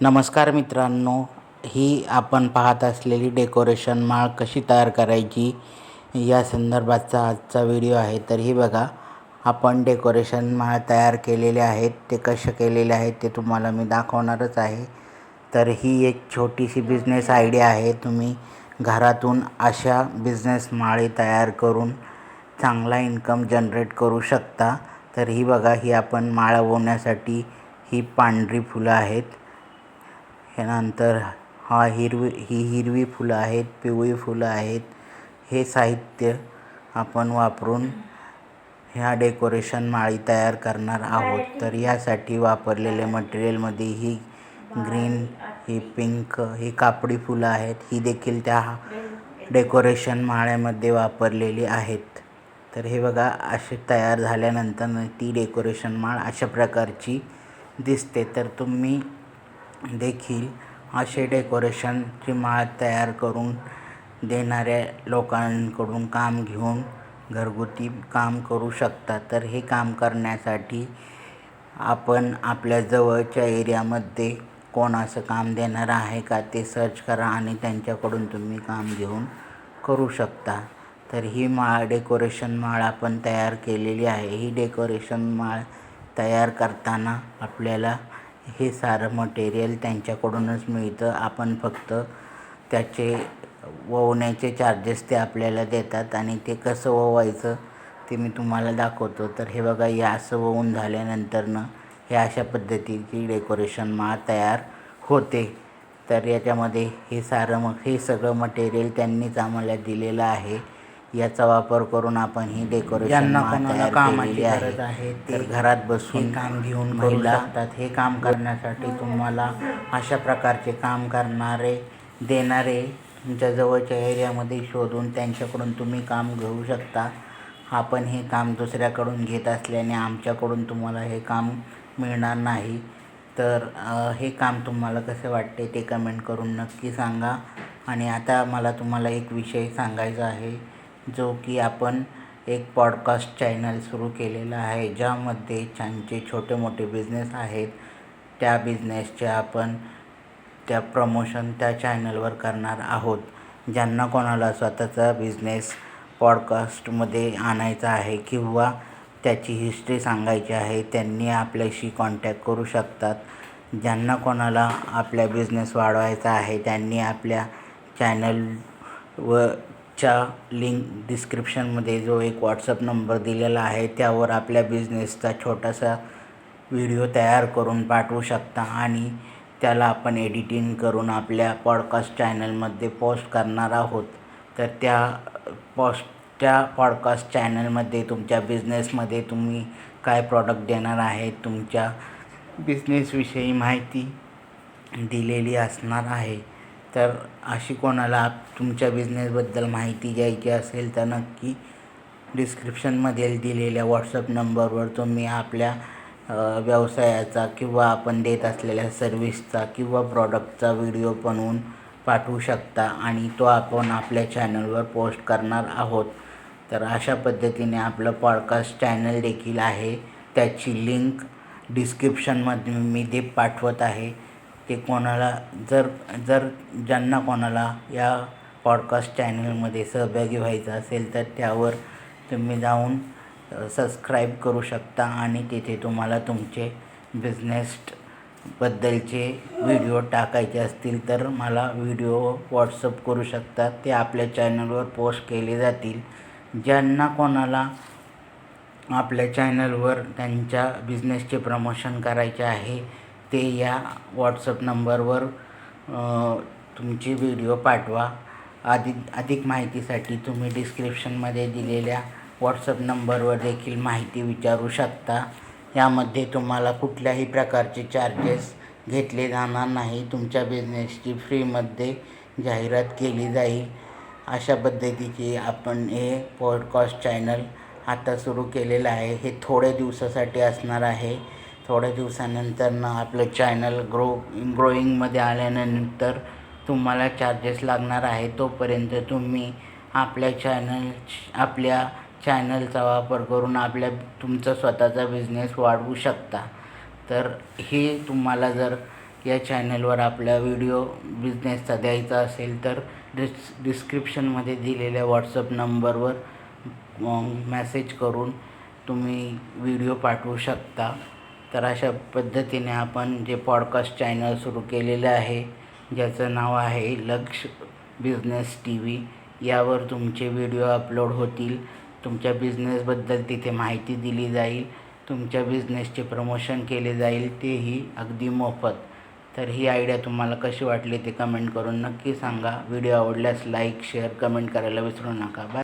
नमस्कार मित्रांनो ही आपण पाहत असलेली डेकोरेशन माळ कशी तयार करायची या संदर्भातचा आजचा व्हिडिओ आहे. तर ही बघा आपण डेकोरेशन माळ तयार केलेले आहेत. ते कसे केलेले आहेत ते तुम्हाला मी दाखवणारच आहे. तर ही एक छोटीशी बिझनेस आयडिया आहे. तुम्ही घरातून अशा बिझनेस माळी तयार करून चांगला इन्कम जनरेट करू शकता. तर ही बघा ही आपण माळ ववण्यासाठी ही पांढरी फुलं आहेत. ह्यानंतर हा हिरवी ही हिरवी फुलं आहेत पिवळी फुलं आहेत. हे साहित्य आपण वापरून ह्या डेकोरेशन माळी तयार करणार आहोत. तर यासाठी वापरलेले मटेरियलमध्ये ही ग्रीन ही पिंक ही कापडी फुलं आहेत. ही देखील त्या डेकोरेशन माळ्यामध्ये वापरलेली आहेत. तर हे बघा असे तयार झाल्यानंतर ती डेकोरेशन माळ अशा प्रकारची दिसते. तर तुम्ही देखील असे डेकोरेशनची माळ तयार करून देणाऱ्या लोकांकडून काम घेऊन घरगुती काम करू शकता. तर हे काम करण्यासाठी आपण आपल्या जवळच्या एरियामध्ये कोण असं काम देणार आहे का ते सर्च करा आणि त्यांच्याकडून तुम्ही काम घेऊन करू शकता. तर ही माळ डेकोरेशन माळ आपण तयार केलेली आहे. ही डेकोरेशन माळ तयार करताना आपल्याला हे सारं मटेरियल त्यांच्याकडूनच मिळतं. आपण फक्त त्याचे ववण्याचे चार्जेस ते आपल्याला देतात आणि ते कसं ववायचं ते मी तुम्हाला दाखवतो. तर हे बघा हे असं ववून झाल्यानंतरनं हे अशा पद्धतीची डेकोरेशन मा तयार होते. तर याच्यामध्ये हे सारं मग हे सगळं मटेरियल त्यांनीच आम्हाला दिलेलं आहे. याचा वापर करून आपण ही डेकोरेशन ज्यांना कोणाला कामाची गरज आहे तर ते घरात बसून हे काम घेऊन करू महिला शकतात. हे काम करण्यासाठी तुम्हाला अशा प्रकारचे काम करणारे देणारे तुमच्या जवळच्या एरियामध्ये शोधून त्यांच्याकडून तुम्ही काम घेऊ शकता. आपण हे काम दुसऱ्याकडून घेत असल्याने आमच्याकडून तुम्हाला हे काम मिळणार नाही. तर अ, हे काम तुम्हाला कसे वाटते ते कमेंट करून नक्की सांगा. आणि आता मला तुम्हाला एक विषय सांगायचा आहे. जो की आपण एक पॉडकास्ट चॅनल सुरू केलेला आहे ज्यामध्ये छानचे छोटे मोठे बिझनेस आहेत त्या बिझनेसचे आपण त्या प्रमोशन त्या चॅनलवर करणार आहोत. ज्यांना कोणाला स्वतःचा बिझनेस पॉडकास्टमध्ये आणायचा आहे किंवा त्याची हिस्ट्री सांगायची आहे त्यांनी आपल्याशी कॉन्टॅक्ट करू शकतात. ज्यांना कोणाला आपल्या बिझनेस वाढवायचा आहे त्यांनी आपल्या चॅनल व च्या लिंक डिस्क्रिप्शनमध्ये जो एक व्हॉट्सअप नंबर दिलेला आहे त्यावर आपल्या बिझनेसचा छोटासा व्हिडिओ तयार करून पाठवू शकता आणि त्याला आपण एडिटिंग करून आपल्या पॉडकास्ट चॅनलमध्ये पोस्ट करणार आहोत. तर त्या पॉस्ट त्या पॉडकास्ट चॅनलमध्ये तुमच्या बिझनेसमध्ये तुम्ही काय प्रॉडक्ट देणार आहे तुमच्या बिझनेसविषयी माहिती दिलेली असणार आहे. तर अशी कोणाला आप- तुमच्या बिझनेसबद्दल माहिती द्यायची असेल तर नक्की डिस्क्रिप्शनमध्ये दिलेल्या व्हॉट्सअप नंबरवर तुम्ही आपल्या व्यवसायाचा किंवा आपण देत असलेल्या सर्विसचा किंवा प्रॉडक्टचा व्हिडिओ बनवून पाठवू शकता आणि तो आपण आपल्या चॅनलवर पोस्ट करणार आहोत. तर अशा पद्धतीने आपलं पॉडकास्ट चॅनल देखील आहे. त्याची लिंक डिस्क्रिप्शनमध्ये मी ते पाठवत आहे. ते कोणाला जर जर ज्यांना कोणाला या पॉडकास्ट चॅनलमध्ये सहभागी व्हायचं असेल तर त्यावर तुम्ही जाऊन सबस्क्राईब करू शकता आणि तिथे तुम्हाला तुमचे बिझनेसबद्दलचे व्हिडिओ टाकायचे असतील तर मला व्हिडिओ व्हॉट्सअप करू शकता. ते आपल्या चॅनलवर पोस्ट केले जातील. ज्यांना कोणाला आपल्या चॅनलवर त्यांच्या बिझनेसचे प्रमोशन करायचे आहे ते या व्हॉट्सअप नंबरवर तुमचे तुमची व्हिडिओ पाठवा. अधिक अधिक माहितीसाठी तुम्ही डिस्क्रिप्शनमध्ये दिलेल्या व्हॉट्सअप नंबरवर देखील माहिती विचारू शकता. यामध्ये तुम्हाला कुठल्याही प्रकारचे चार्जेस घेतले जाणार नाही. तुमच्या बिझनेसची फ्रीमध्ये जाहिरात केली जाईल. अशा पद्धतीची आपण हे पॉडकास्ट चॅनल आता सुरू केलेलं आहे. हे थोड्या दिवसासाठी असणार आहे. थोड्या दिवसानंतरनं आपलं चॅनल ग्रो ग्रोईंगमध्ये आल्यानंतर तुम्हाला चार्जेस लागणार आहे. तोपर्यंत तुम्ही आपल्या चॅनल आपल्या चॅनलचा वापर करून आपल्या तुमचा स्वतःचा बिझनेस वाढवू शकता. तर हे तुम्हाला जर या चॅनलवर आपला व्हिडिओ बिझनेसचा द्यायचा असेल तर डिस् डिस्क्रिप्शनमध्ये दिलेल्या व्हॉट्सअप नंबरवर मॅसेज करून तुम्ही व्हिडिओ पाठवू शकता. तर अशा पद्धतीने आपण जे पॉडकास्ट चॅनल सुरू केलेलं आहे ज्याचं नाव आहे लक्ष बिझनेस टी व्ही यावर तुमचे व्हिडिओ अपलोड होतील. तुमच्या बिझनेसबद्दल तिथे माहिती दिली जाईल. तुमच्या बिझनेसचे प्रमोशन केले जाईल तेही अगदी मोफत. तर ही आयडिया तुम्हाला कशी वाटली ते कमेंट करून नक्की सांगा. व्हिडिओ आवडल्यास लाईक शेअर कमेंट करायला विसरू नका. बाय